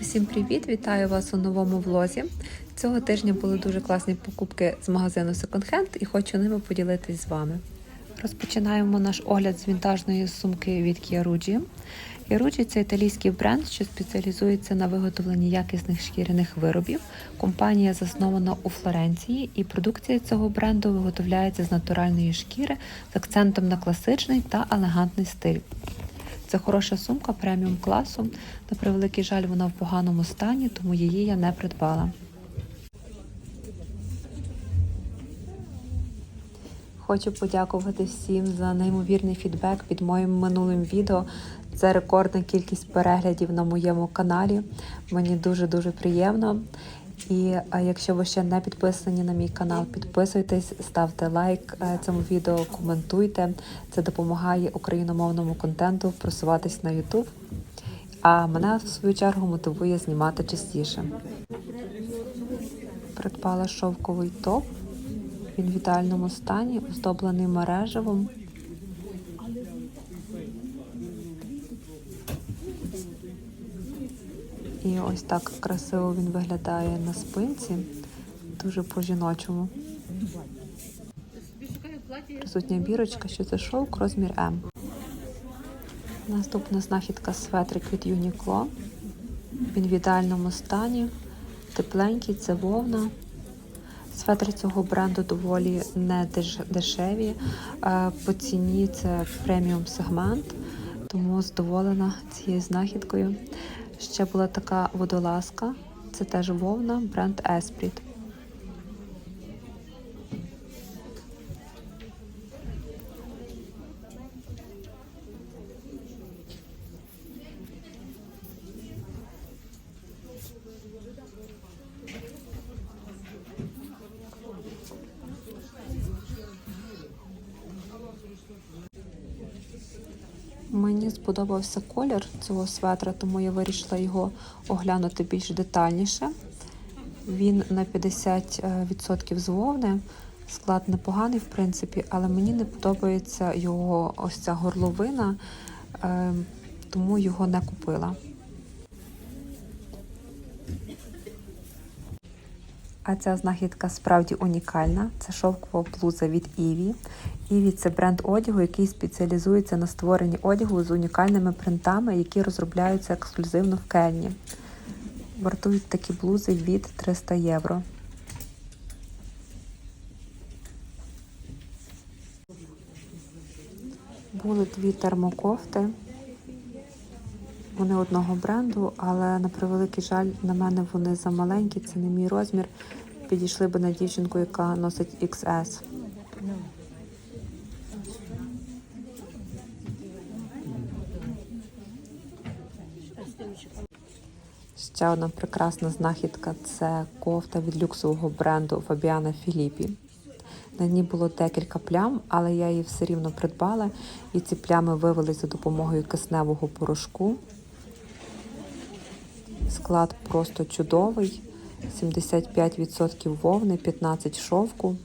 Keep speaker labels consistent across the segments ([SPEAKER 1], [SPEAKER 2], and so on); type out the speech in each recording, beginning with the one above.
[SPEAKER 1] Всім привіт! Вітаю вас у новому влозі. Цього тижня були дуже класні покупки з магазину Second Hand і хочу ними поділитись з вами. Розпочинаємо наш огляд з вінтажної сумки від Chiarugi. Chiarugi – це італійський бренд, що спеціалізується на виготовленні якісних шкіряних виробів. Компанія заснована у Флоренції, і продукція цього бренду виготовляється з натуральної шкіри з акцентом на класичний та елегантний стиль. Це хороша сумка преміум класу. На превеликий жаль, вона в поганому стані, тому її я не придбала. Хочу подякувати всім за неймовірний фідбек під моїм минулим відео. Це рекордна кількість переглядів на моєму каналі. Мені дуже-дуже приємно. І якщо ви ще не підписані на мій канал, підписуйтесь, ставте лайк е, цьому відео, коментуйте. Це допомагає україномовному контенту просуватись на YouTube. А мене в свою чергу мотивує знімати частіше. Придбала шовковий топ. Він в ідеальному стані, оздоблений мережевим. І ось так красиво він виглядає на спинці, дуже по-жіночому. Присутня бірочка, що це шовк, розмір М. Наступна знахідка светрик від Uniqlo. Він в ідеальному стані, тепленький, це вовна. Светри цього бренду доволі не дешеві. Е, По ціні це преміум сегмент, тому задоволена цією знахідкою. Ще була така водолазка, це теж вовна, бренд Esprit. Мені сподобався колір цього светра, тому я вирішила його оглянути більш детальніше. Він на 50% з вовни. Склад непоганий, в принципі, але мені не подобається його ось ця горловина, е, тому його не купила. А ця знахідка справді унікальна. Це шовкова блуза від Іві. Іві це бренд одягу, який спеціалізується на створенні одягу з унікальними принтами, які розробляються ексклюзивно в Кельні. Вартують такі блузи від 300 євро. Були дві термокофти. Вони одного бренду, але на превеликий жаль, на мене вони замаленькі, це не мій розмір. Підійшли би на дівчинку, яка носить XS. Ще одна прекрасна знахідка це кофта від люксового бренду Фабіана Філіпі. На ній було декілька плям, але я її все рівно придбала, і ці плями вивелись за допомогою кисневого порошку. Склад просто чудовий. 75% вовни, 15 шовку.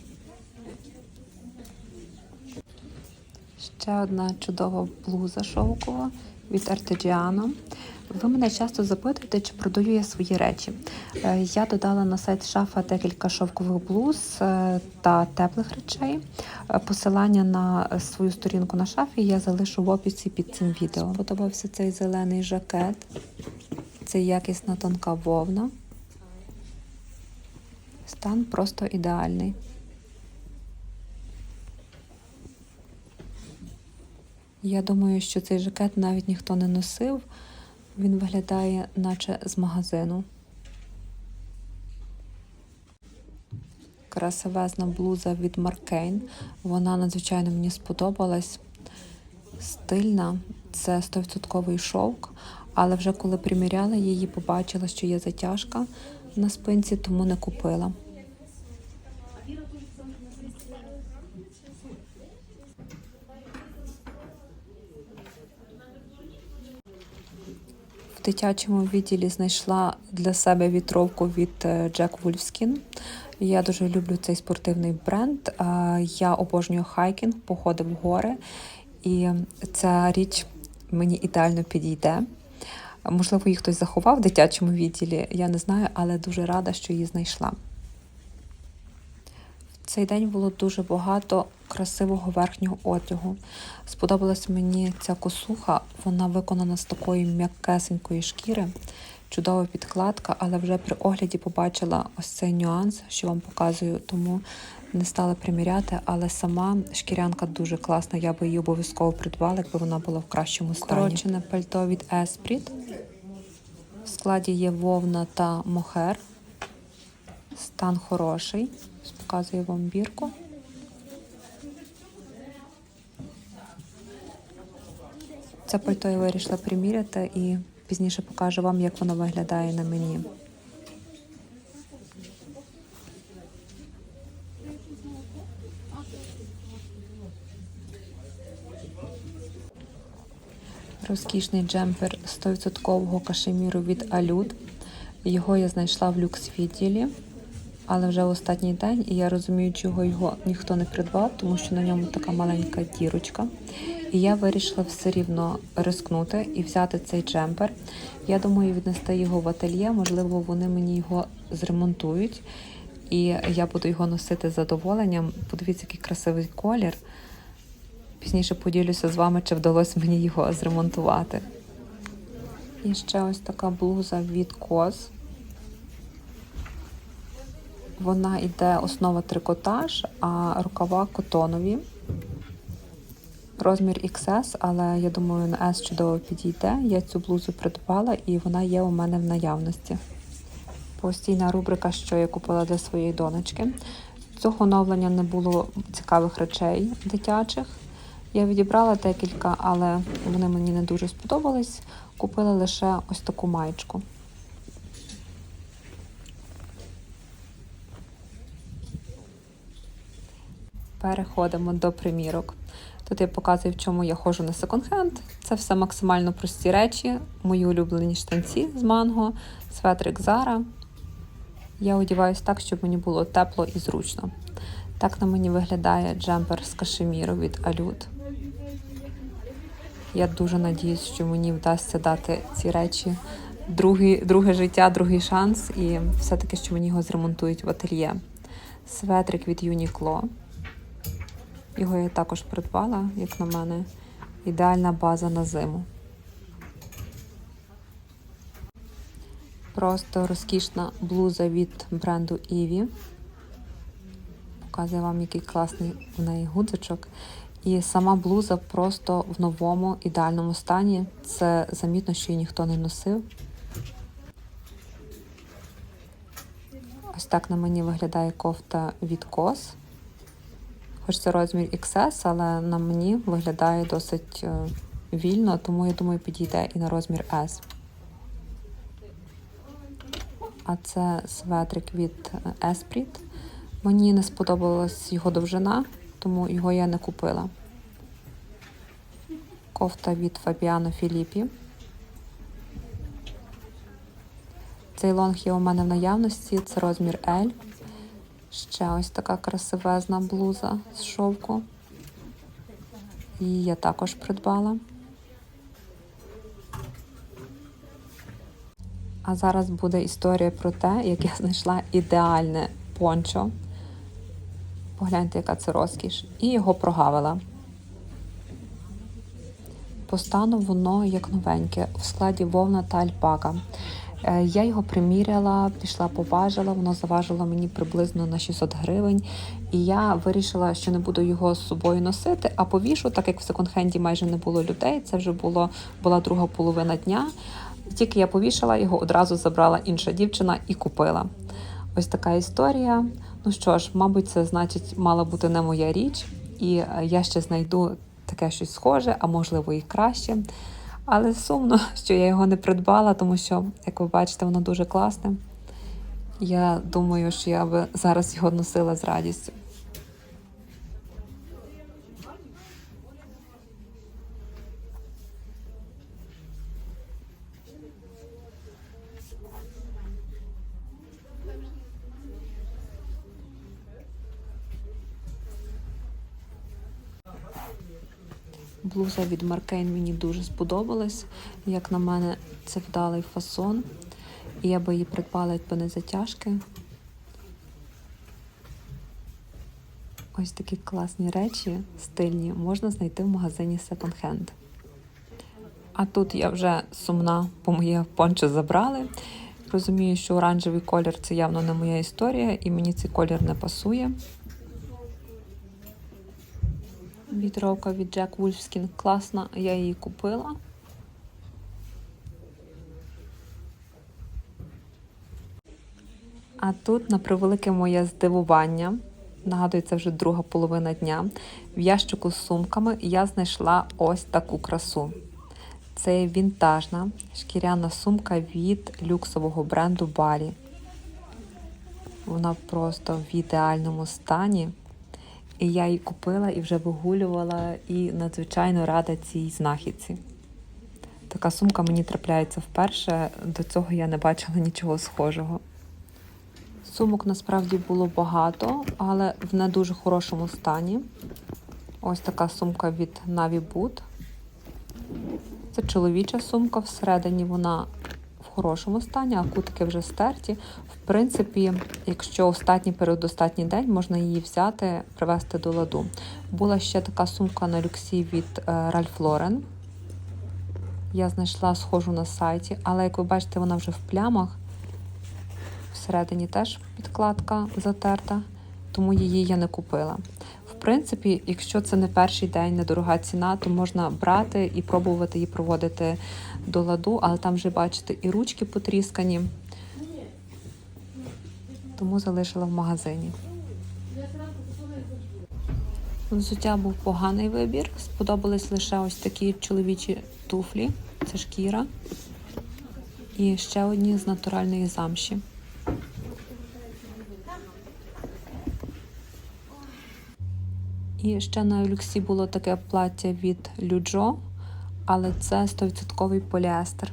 [SPEAKER 1] Ще одна чудова блуза шовкова від Artigiano. Ви мене часто запитуєте, чи продаю я свої речі. Е, Я додала на сайт шафа декілька шовкових блуз е, та теплих речей. Е, Посилання на свою сторінку на шафі я залишу в описі під цим відео. Подобався цей зелений жакет. Це якісна тонка вовна. Стан просто ідеальний. Я думаю, що цей жакет навіть ніхто не носив. Він виглядає, наче з магазину. Красивезна блуза від Маркейн. Вона надзвичайно мені сподобалась. Стильна, це 100% шовк, але вже коли приміряла її, побачила, що є затяжка на спинці, тому не купила. В дитячому відділі знайшла для себе вітровку від е, Jack Wolfskin. Я дуже люблю цей спортивний бренд. Я обожнюю хайкінг, походи в гори, і ця річ мені ідеально підійде. Можливо, її хтось заховав в дитячому відділі, я не знаю, але дуже рада, що її знайшла. В цей день було дуже багато красивого верхнього одягу. Сподобалась мені ця косуха, вона виконана з такої м'якесенької шкіри, чудова підкладка, але вже при огляді побачила ось цей нюанс, що вам показую, тому не стала приміряти, але сама шкірянка дуже класна. Я би її обов'язково придбала, якби вона була в кращому стані. Коротчене пальто від Esprit. В складі є вовна та мохер. Стан хороший. Показую вам бірку. Це пальто я вирішила приміряти і пізніше покажу вам, як воно виглядає на мені. Розкішний джемпер 100% кашеміру від Алюд. Його я знайшла в люкс відділі, але вже в останній день, і я розумію, чого його ніхто не придбав, тому що на ньому така маленька дірочка. І я вирішила все рівно рискнути і взяти цей джемпер. Я думаю, віднести його в ательє. Можливо, вони мені його зремонтують, і я буду його носити з задоволенням. Подивіться, який красивий колір. Пізніше поділюся з вами, чи вдалося мені його зремонтувати. І ще ось така блуза від Коз. Вона йде основа трикотаж, а рукава котонові. Розмір XS, але я думаю, на S чудово підійде. Я цю блузу придбала і вона є у мене в наявності. Постійна рубрика, що я купила для своєї донечки. Цього оновлення не було цікавих речей дитячих. Я відібрала декілька, але вони мені не дуже сподобались. Купила лише ось таку маєчку. Переходимо до примірок. Тут я показую, в чому я ходжу на секонд-хенд. Це все максимально прості речі. Мої улюблені штанці з манго, светрик Zara. Я одіваюсь так, щоб мені було тепло і зручно. Так на мені виглядає джемпер з кашеміру від Алют. Я дуже надіюсь, що мені вдасться дати ці речі другий, друге життя, другий шанс, і все-таки, що мені його зремонтують в ательє. Светрик від Uniqlo. Його я також придбала, як на мене, ідеальна база на зиму. Просто розкішна блуза від бренду Ivy. Показую вам, який класний в неї гудзичок. І сама блуза просто в новому ідеальному стані. Це замітно, що її ніхто не носив. Ось так на мені виглядає кофта від Кос. Хоч це розмір XS, але на мені виглядає досить е, вільно, тому я думаю, підійде і на розмір S. А це светрик від е, Esprit. Мені не сподобалась його довжина, тому його я не купила. Кофта від Fabiano Filippi. Цей лонг є у мене в наявності, це розмір L. Ще ось така красивезна блуза з шовку. Її я також придбала. А зараз буде історія про те, як я знайшла ідеальне пончо. Погляньте, яка це розкіш. І його прогавила. По стану воно як новеньке, в складі вовна та альпака. Е, Я його приміряла, пішла, поважила, воно заважило мені приблизно на 600 гривень. І я вирішила, що не буду його з собою носити, а повішу, так як в секонд-хенді майже не було людей. Це вже було, була друга половина дня. Тільки я повішала, його одразу забрала інша дівчина і купила. Ось така історія. Ну що ж, мабуть, це значить мала бути не моя річ, і е, я ще знайду таке щось схоже, а можливо і краще. Але сумно, що я його не придбала, тому що, як ви бачите, воно дуже класне. Я думаю, що я би зараз його носила з радістю. Блуза від Маркейн мені дуже сподобалась. Як на мене, це вдалий фасон. І я би її придбала, якби не затяжки. Ось такі класні речі, стильні, можна знайти в магазині Second Hand. А тут я вже сумна, бо моє пончо забрали. Розумію, що оранжевий колір це явно не моя історія, і мені цей колір не пасує. Вітровка від Jack Wolfskin класна, я її купила. А тут, на превелике моє здивування, нагадую, це вже друга половина дня. В ящику з сумками я знайшла ось таку красу. Це вінтажна шкіряна сумка від люксового бренду Балі. Вона просто в ідеальному стані. І я її купила і вже вигулювала, і надзвичайно рада цій знахідці. Така сумка мені трапляється вперше, до цього я не бачила нічого схожого. Сумок насправді було багато, але в не дуже хорошому стані. Ось така сумка від Navy Boot. Це чоловіча сумка, всередині вона хорошому стані, а кутики вже стерті. В принципі, якщо остатній передостатній день, можна її взяти, привезти до ладу. Була ще така сумка на люксі від е, Ralph Lauren. Я знайшла схожу на сайті, але як ви бачите, вона вже в плямах. Всередині теж підкладка затерта, тому її я не купила. Принципі, якщо це не перший день, недорога ціна, то можна брати і пробувати її проводити до ладу, але там вже бачите і ручки потріскані, тому залишила в магазині. Взуття був поганий вибір. Сподобались лише ось такі чоловічі туфлі, це шкіра. І ще одні з натуральної замші. І ще на люксі було таке плаття від Люджо, але це 100% поліестер.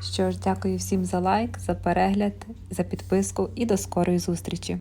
[SPEAKER 1] Що ж, дякую всім за лайк, за перегляд, за підписку і до скорої зустрічі!